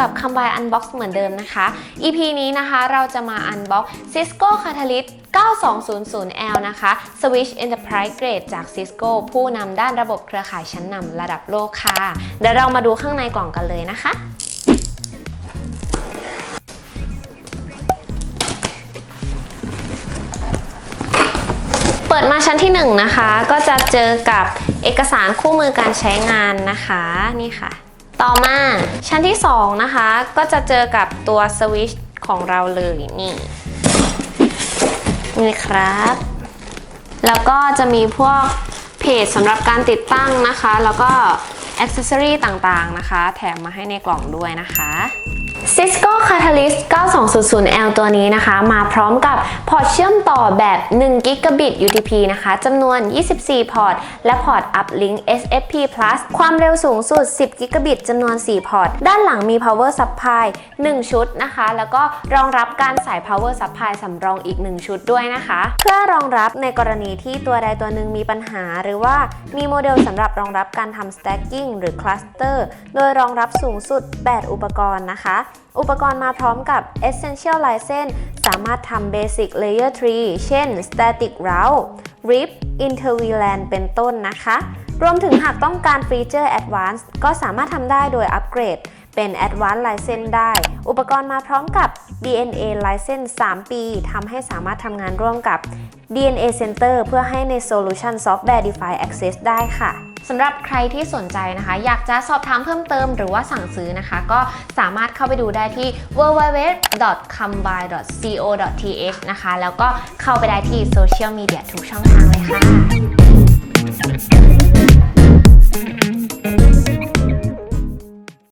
กับ Combine Unbox เหมือนเดิมนะคะ EP นี้นะคะเราจะมา Unbox Cisco Catalyst 9200L นะคะ Switch Enterprise Grade จาก Cisco ผู้นำด้านระบบเครือข่ายชั้นนำระดับโลกค่ะ เดี๋ยวเรามาดูข้างในกล่องกันเลยนะคะเปิดมาชั้นที่1นะคะ ก็จะเจอกับเอกสารคู่มือการใช้งานนะคะ นี่ค่ะ ต่อมาชั้นที่ 2 นะคะ ก็จะเจอกับตัวสวิตช์ของเราเลยนี่นี่ครับ แล้วก็จะมีพวกเพจสำหรับการติดตั้งนะคะ แล้วก็อ c เซอรี่ต่างๆนะคะ แถมมาให้ในกล่องด้วยนะคะ Cisco Catalyst 9200L ตัวนี้นะคะ มาพร้อมกับพอร์ตเชื่อมต่อแบบ1 g g a b i t UTP นะคะจำนวน 24 พอร์ต และพอร์ต Uplink SFP Plus ความเร็วสูงสุด 10 g g a b i t จำนวน 4 พอร์ต ด้านหลังมี Power Supply 1 ชุดนะคะ แล้วก็รองรับการใส่ Power Supply สำรองอีก 1 ชุดด้วยนะคะ เพื่อรองรับในกรณีที่ตัวใดตัวหนึ่งมีปัญหา หรือว่ามีโมเดลสำหรับรองรับการทำ stacking หรือ cluster โดยรองรับสูงสุด 8 อุปกรณ์นะคะอุปกรณ์มาพร้อมกับ Essential License สามารถทำ Basic Layer 3 เช่น Static Route RIP InterVLAN เป็นต้นนะคะ รวมถึงหากต้องการฟีเจอร์ Advanced ก็สามารถทำได้โดยอัปเกรดเป็น Advanced License ได้ อุปกรณ์มาพร้อมกับ DNA License 3 ปีทำให้สามารถทำงานร่วมกับ DNA Center เพื่อให้ใน Solution Software Defined Access ได้ค่ะ สำหรับใครที่สนใจนะคะ อยากจะสอบถามเพิ่มเติมหรือว่าสั่งซื้อนะคะ ก็สามารถเข้าไปดูได้ที่ www.combine.co.th นะคะ แล้วก็เข้าไปได้ที่โซเชียลมีเดียทุกช่องทางเลยค่ะ